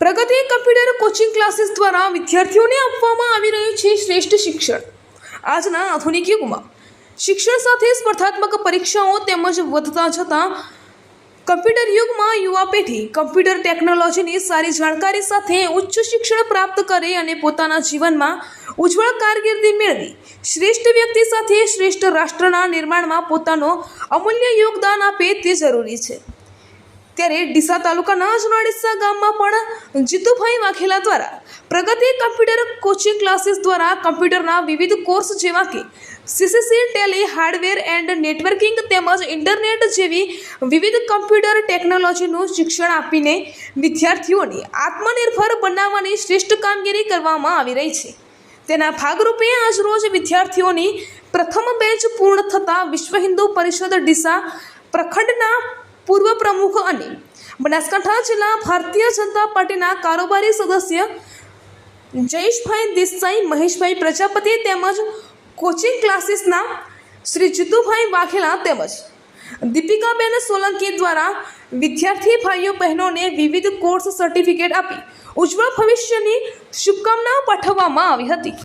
પ્રગતિ computer coaching classes દ્વારા વિદ્યાર્થીઓને આપવામાં આવી રહ્યું છે શ્રેષ્ઠ શિક્ષણ. આજના આધુનિક યુગમાં શિક્ષણ સાથે સ્પર્ધાત્મક પરીક્ષાઓ તેમજ વધતા જતાં કમ્પ્યુટર યુગમાં યુવા પેઢી કમ્પ્યુટર ટેકનોલોજીની સારી જાણકારી સાથે ઉચ્ચ શિક્ષણ પ્રાપ્ત કરે અને પોતાના જીવનમાં ઉજ્જવળ કારકિર્દી મેળવી, શ્રેષ્ઠ વ્યક્તિ સાથે શ્રેષ્ઠ રાષ્ટ્રના નિર્માણમાં પોતાનો અમૂલ્ય યોગદાન આપે તે જરૂરી છે. ત્યારે ડીસા તાલુકાના જુનાડીસા ગામમાં પણ જીતુભાઈ વાઘેલા દ્વારા પ્રગતિ કમ્પ્યુટર કોચિંગ ક્લાસીસ દ્વારા કમ્પ્યુટરના વિવિધ કોર્સ જેવા કે CCC Tally hardware and networking તેમજ ઇન્ટરનેટ જેવી વિવિધ કમ્પ્યુટર ટેકનોલોજીનું શિક્ષણ આપીને વિદ્યાર્થીઓને આત્મનિર્ભર બનાવવાની શ્રેષ્ઠ કામગીરી કરવામાં આવી રહી છે. તેના ભાગરૂપે આજરોજ વિદ્યાર્થીઓની પ્રથમ બેચ પૂર્ણ થતાં વિશ્વ હિન્દુ પરિષદ ડીસા પ્રખંડના પૂર્વ પ્રમુખ અને બનાસકાંઠા જિલ્લા ભારતીય જનતા પાર્ટીના કારોબારી સદસ્ય જયેશભાઈ દેસાઈ, મહેશભાઈ પ્રજાપતિ તેમજ કોચિંગ ક્લાસીસના શ્રી જીતુભાઈ વાઘેલા તેમજ દીપિકાબેન સોલંકી દ્વારા વિદ્યાર્થી ભાઈઓ બહેનોને વિવિધ કોર્સ સર્ટિફિકેટ આપી ઉજ્જવળ ભવિષ્યની શુભકામનાઓ પાઠવવામાં આવી હતી.